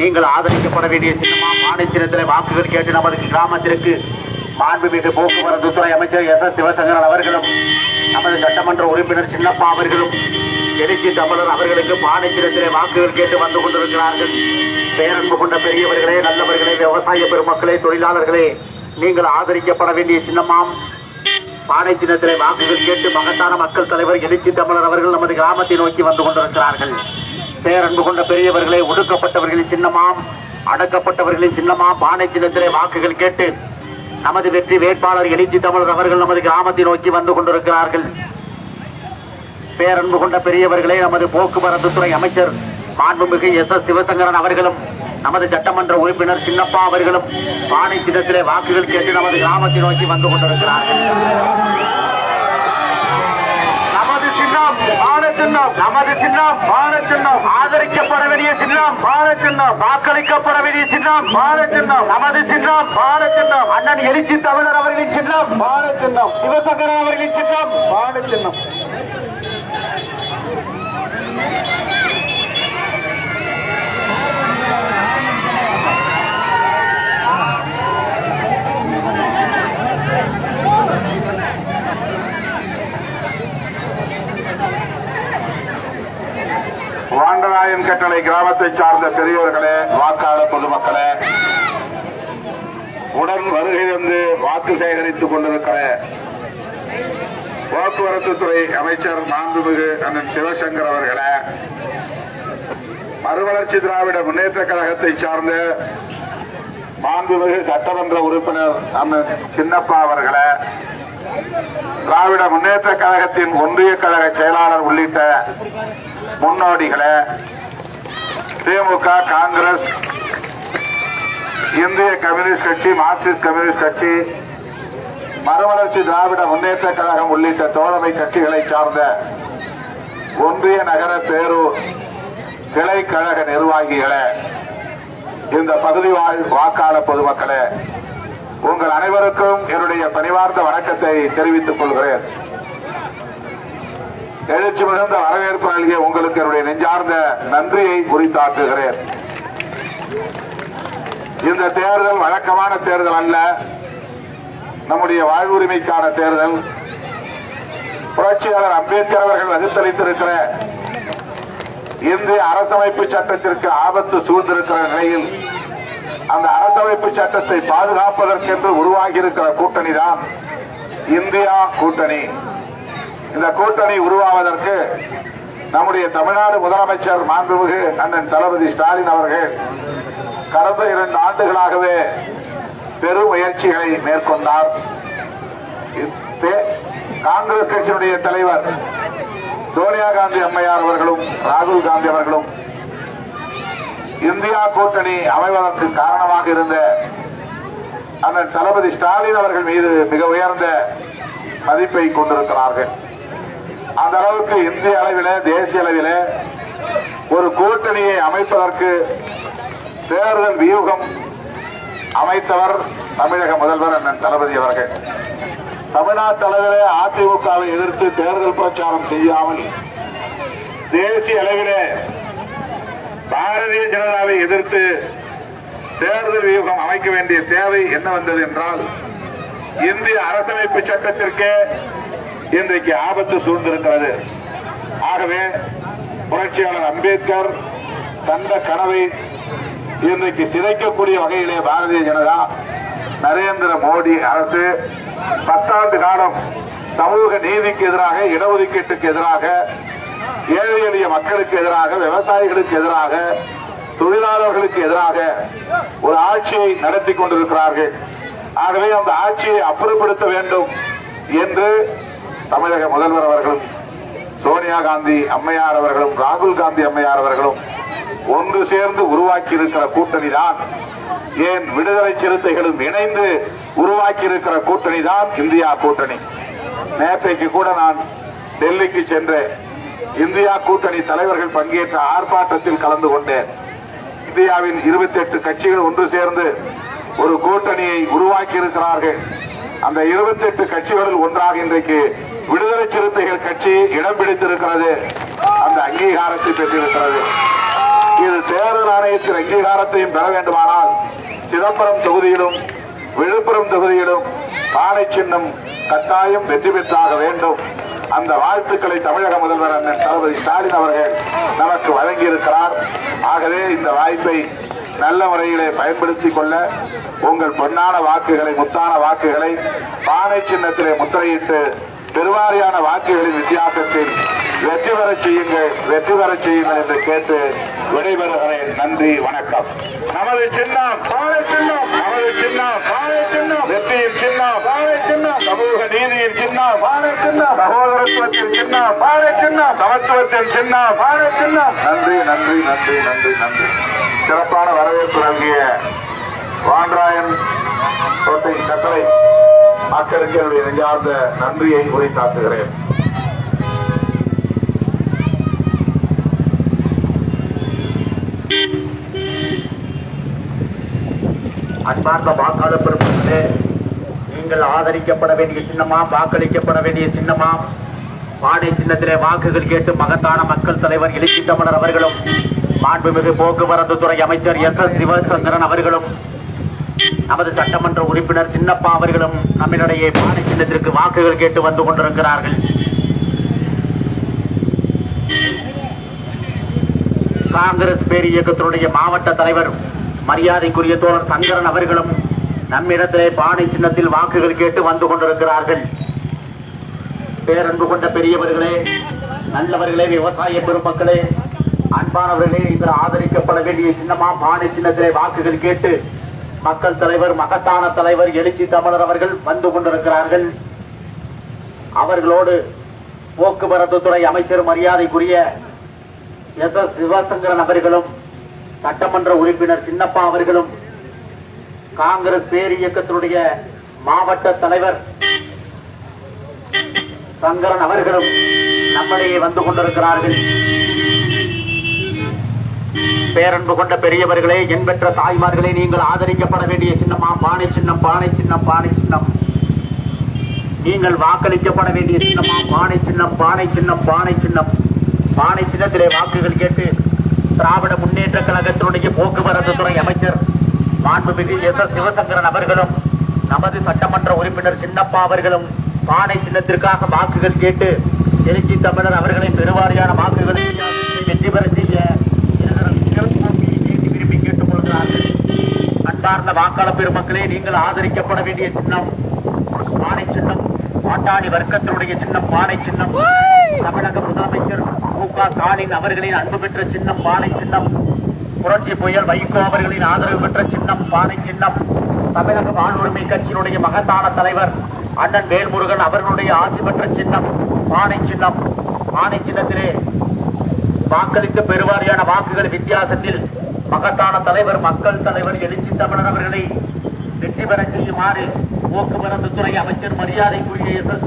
நீங்கள் ஆதரிக்கப்பட வேண்டிய சின்னமா மாநிலத்திலே வாக்குகள் கேட்டு நமது கிராமத்திற்கு மாண்புமிகு போக்குவரத்து துறை அமைச்சர் எஸ் எஸ் சிவசங்கரன் அவர்களும் நமது சட்டமன்ற உறுப்பினர் சின்னப்பா அவர்களும் எழுச்சி தமிழர் அவர்களுக்கு மாநிலத்திலே வாக்குகள் கேட்டு வந்து கொண்டிருக்கிறார்கள். பேரன்பு கொண்ட பெரியவர்களே நல்லவர்களே விவசாய பெருமக்களே தொழிலாளர்களே நீங்கள் ஆதரிக்கப்பட வேண்டிய சின்னமாம் பானை சின்னத்திலே வாக்குகள் கேட்டு மகத்தான மக்கள் தலைவர் எழுச்சி தமிழர் அவர்கள் நமது கிராமத்தை நோக்கி வந்து கொண்டிருக்கிறார்கள். பேரன்பு கொண்ட பெரியவர்களே ஒடுக்கப்பட்டவர்களின் சின்னமாம் அடக்கப்பட்டவர்களின் சின்னமாம் பானை சின்னத்திலே வாக்குகள் கேட்டு நமது வெற்றி வேட்பாளர் எழுச்சி தமிழர் அவர்கள் நமது கிராமத்தை நோக்கி வந்து கொண்டிருக்கிறார்கள். பேரன்பு கொண்ட பெரியவர்களே நமது போக்குவரத்து துறை அமைச்சர் மாண்புமிகு எஸ் எஸ் சிவசங்கரன் அவர்களும் நமது சட்டமன்ற உறுப்பினர் சின்னப்பா அவர்களும் பானை சின்னத்திலே வாக்குகள் கேட்டு நமது கிராமத்தை நோக்கி வந்து கொண்டிருக்கிறார்கள் நமது சின்னம் பான சின்னம் நமது சின்னம் பான சின்னம் ஆதரிக்கப்பட வேண்டிய சின்னம் பான சின்னம் வாக்களிக்கப்பட வேண்டிய சின்னம் பான சின்னம் நமது சின்னம் பான சின்னம். அண்ணன் எழுச்சி தமிழர் அவர்களின் சின்னம் பான சின்னம். சிவசங்கரன் அவர்களின் சின்னம் பான சின்னம். வாண்டராயன் கிராமத்தை சார்ந்த பெரியவர்களே வாக்காளர் பொதுமக்களே உடன் வருகை வந்து வாக்கு சேகரித்துக் கொண்டிருக்கிற போக்குவரத்து துறை அமைச்சர் மாண்புமிகு அண்ணன் சிவசங்கர் அவர்களே மறுவளர்ச்சி திராவிட முன்னேற்ற கழகத்தை சார்ந்த மாண்புமிகு சட்டமன்ற உறுப்பினர் அண்ணன் சின்னப்பா அவர்களே திராவிட முன்னேற்ற கழகத்தின் ஒன்றிய கழக செயலாளர் உள்ளிட்ட முன்னோடிகளை திமுக காங்கிரஸ் இந்திய கம்யூனிஸ்ட் கட்சி மார்க்சிஸ்ட் கம்யூனிஸ்ட் கட்சி மறுமலர்ச்சி திராவிட முன்னேற்ற கழகம் உள்ளிட்ட தோழமை கட்சிகளை சார்ந்த ஒன்றிய நகர பேரூர் கிளை கழக நிர்வாகிகளே இந்த பகுதி வாழ் வாக்காளர் பொதுமக்களே உங்கள் அனைவருக்கும் என்னுடைய பணிவார்ந்த வணக்கத்தை தெரிவித்துக் கொள்கிறேன். எழுச்சி மிகுந்த வரவேற்பு நல்கிய உங்களுக்கு என்னுடைய நெஞ்சார்ந்த நன்றியை குறித்தாக்குகிறேன் இந்த தேர்தல் வழக்கமான தேர்தல் அல்ல. நம்முடைய வாழ்வுரிமைக்கான தேர்தல். புரட்சியாளர் அம்பேத்கர் அவர்கள் வகுத்தளித்திருக்கிற இந்திய அரசமைப்பு சட்டத்திற்கு ஆபத்து சூழ்ந்திருக்கிற நிலையில் அந்த அரசமைப்பு சட்டத்தை பாதுகாப்பதற்கென்று உருவாகியிருக்கிற கூட்டணி தான் இந்தியா கூட்டணி. இந்த கூட்டணி உருவாவதற்கு நம்முடைய தமிழ்நாடு முதலமைச்சர் மாண்புமிகு அண்ணன் தளபதி ஸ்டாலின் அவர்கள் கடந்த இரண்டு ஆண்டுகளாகவே பெரும் முயற்சிகளை மேற்கொண்டார். காங்கிரஸ் கட்சியினுடைய தலைவர் சோனியா காந்தி அம்மையார் அவர்களும் ராகுல் காந்தி அவர்களும் இந்தியா கூட்டணி அமைவதற்கு காரணமாக இருந்த அண்ணன் தளபதி ஸ்டாலின் அவர்கள் மீது மிக உயர்ந்த மதிப்பை கொண்டிருக்கிறார்கள். அந்த அளவுக்கு இந்திய அளவிலே தேசிய அளவிலே ஒரு கூட்டணியை அமைப்பதற்கு தேர்தல் வியூகம் அமைத்தவர் தமிழக முதல்வர் அண்ணன் தளபதி அவர்கள். தமிழ்நாட்டு அளவிலே அதிமுகவை எதிர்த்து தேர்தல் பிரச்சாரம் செய்யாமல் தேசிய அளவிலே பாரதிய ஜனதாவை எதிர்த்து தேர்தல் வியூகம் அமைக்க வேண்டிய தேவை என்ன வந்தது என்றால் இந்திய அரசமைப்பு சட்டத்திற்கே இன்றைக்கு ஆபத்து சூழ்ந்திருக்கிறது. ஆகவே புரட்சியாளர் அம்பேத்கர் தந்த கனவை இன்றைக்கு சிதைக்கக்கூடிய வகையிலே பாரதிய ஜனதா நரேந்திர மோடி அரசு பத்தாண்டு காலம் சமூக நீதிக்கு எதிராக இடஒதுக்கீட்டுக்கு எதிராக ஏழை எளிய மக்களுக்கு எதிராக விவசாயிகளுக்கு எதிராக தொழிலாளர்களுக்கு எதிராக ஒரு ஆட்சியை நடத்தி கொண்டிருக்கிறார்கள். ஆகவே அந்த ஆட்சியை அப்புறப்படுத்த வேண்டும் என்று தமிழக முதல்வர் அவர்களும் சோனியா காந்தி அம்மையார் அவர்களும் ராகுல் காந்தி அம்மையார் அவர்களும் ஒன்று சேர்ந்து உருவாக்கி இருக்கிற கூட்டணி தான் ஏன் விடுதலை சிறுத்தைகளும் இணைந்து உருவாக்கி இருக்கிற கூட்டணி தான் இந்தியா கூட்டணி. நேற்றைக்கு கூட நான் டெல்லிக்கு சென்றேன் இந்தியா கூட்டணி தலைவர்கள் பங்கேற்ற ஆர்ப்பாட்டத்தில் கலந்து கொண்டேன். இந்தியாவின் 28 கட்சிகள் ஒன்று சேர்ந்து ஒரு கூட்டணியை உருவாக்கி இருக்கிறார்கள் அந்த 28 கட்சிகளில் ஒன்றாக இன்றைக்கு விடுதலை சிறுத்தைகள் கட்சி இடம் பிடித்திருக்கிறது. அந்த அங்கீகாரத்தை பெற்றிருக்கிறது. இது தேர்தல் ஆணையத்தின் அங்கீகாரத்தையும் பெற வேண்டுமானால் சிதம்பரம் தொகுதியிலும் விழுப்புரம் தொகுதியிலும் பானை சின்னம் கட்டாயம் வெற்றி பெற்றாக வேண்டும். அந்த வாழ்த்துக்களை தமிழக முதல்வர் அண்ணன் தளபதி ஸ்டாலின் அவர்கள் நமக்கு வழங்கியிருக்கிறார். ஆகவே இந்த வாய்ப்பை நல்ல முறையிலே பயன்படுத்திக் கொள்ள உங்கள் பொன்னான வாக்குகளை முத்தான வாக்குகளை பானை சின்னத்திலே முத்திரையிட்டு பெருவாரியான வாக்குகளின் வித்தியாசத்தில் வெற்றி பெற செய்யுங்கள் வெற்றி பெற செய்யுங்கள் என்று கேட்டு விடைபெறுகிறேன். நன்றி வணக்கம். நமது சின்னம் பானை சின்னம் நமது சின்னம் பானை சின்னம் வெற்றியின் சின்னம் சின்னம் சமூக நீதியின் சின்னம் பானை சின்னம் சகோதரத்துவத்தின் சின்னம் பானை சின்னம் சமத்துவத்தின் சின்னம் பானை சின்னம். நன்றி நன்றி நன்றி நன்றி நன்றி. சிறப்பான வரவேற்பு நல்கிய வான்ராயன் கோட்டை கட்டளை. மக்களுக்கு என்னுடைய நெஞ்சார்ந்த நன்றியை உரைத்தாக்குகிறேன் அன்பார்ந்த வாக்காளர் பெருமக்களே நீங்கள் ஆதரிக்கப்பட வேண்டிய சின்னமா வாக்களிக்கப்பட வேண்டிய சின்னமா பாடை சின்னத்திலே வாக்குகள் கேட்டு மகத்தான மக்கள் தலைவர் எழுச்சி தமிழர் அவர்களும் மாண்புமிகு போக்குவரத்து துறை அமைச்சர் எஸ் எஸ் சிவசந்திரன் அவர்களும் நமது சட்டமன்ற உறுப்பினர் சின்னப்பா அவர்களும் நம்மிடையே பாடை சின்னத்திற்கு வாக்குகள் கேட்டு வந்து கொண்டிருக்கிறார்கள். காங்கிரஸ் பேர் இயக்கத்தினுடைய மாவட்ட தலைவர் மரியாதைக்குரிய தோழர் சங்கரன் அவர்களும் நம்மிடத்திலே பானை சின்னத்தில் வாக்குகள் கேட்டு வந்து கொண்டிருக்கிறார்கள். பேரன்பு கொண்ட பெரியவர்களே நல்லவர்களே விவசாய பெருமக்களே அன்பானவர்களே இதில் ஆதரிக்கப்பட வேண்டிய சின்னமா பானை சின்னத்திலே வாக்குகள் கேட்டு மக்கள் தலைவர் மகத்தான தலைவர் எழுச்சி தமிழர் அவர்கள் வந்து கொண்டிருக்கிறார்கள். அவர்களோடு போக்குவரத்து துறை அமைச்சர் மரியாதைக்குரிய எஸ். எஸ். சிவசங்கரன் அவர்களும் சட்டமன்ற உறுப்பினர் சின்னப்பா அவர்களும் காங்கிரஸ் பேர் இயக்கத்தினுடைய மாவட்ட தலைவர் சங்கரன் அவர்களும் நம்மளையே வந்து கொண்டிருக்கிறார்கள். பேரன்பு கொண்ட பெரியவர்களே என் பெற்ற தாய்மார்களே நீங்கள் ஆதரிக்கப்பட வேண்டிய சின்னமா பானை சின்னம் பானை சின்னம் பானை சின்னம். நீங்கள் வாக்களிக்கப்பட வேண்டிய சின்னமா பானை சின்னம் பானை சின்னம் பானை சின்னம். பானை சின்னத்திலே வாக்குகள் கேட்டு திராவிட முன்னேற்ற கழகத்தினுடைய போக்குவரத்து துறை அமைச்சர் மாண்புமிகு எஸ். எஸ் சிவசங்கரன் அவர்களும் நமது சட்டமன்ற உறுப்பினர் சின்னப்பா அவர்களும் பானை சின்னத்திற்காக வாக்குகள் கேட்டு எழுச்சி தமிழர் அவர்களின் பெருவாரியான வாக்குகளை வெற்றி பெற கேட்டுக் அன்பார்ந்த வாக்காளர் பெருமக்களே நீங்கள் ஆதரிக்கப்பட வேண்டிய சின்னம் பானை சின்னம் பாட்டாளி வர்க்கத்தினுடைய சின்னம் பானை சின்னம். தமிழக முதலமைச்சர் மு க ஸ்டாலின் அவர்களின் அன்பு பெற்ற சின்னம் பானை சின்னம். புரட்சி புயல் வைகோ அவர்களின் ஆதரவு பெற்ற சின்னம் பானை சின்னம். தமிழக வாழ்வுரிமை கட்சியினுடைய மகத்தான தலைவர் அண்ணன் வேல்முருகன் அவர்களுடைய ஆட்சி பெற்ற சின்னம் பானை சின்னம். பானை சின்னத்திலே வாக்களித்த பெருவாரியான வாக்குகள் வித்தியாசத்தில் மகத்தான தலைவர் மக்கள் தலைவர் எழுச்சி தமிழர் அவர்களை வெற்றி பெறச் செய்யுமாறு போக்குவரத்து துறை அமைச்சர் மரியாதைக்குரிய எஸ்.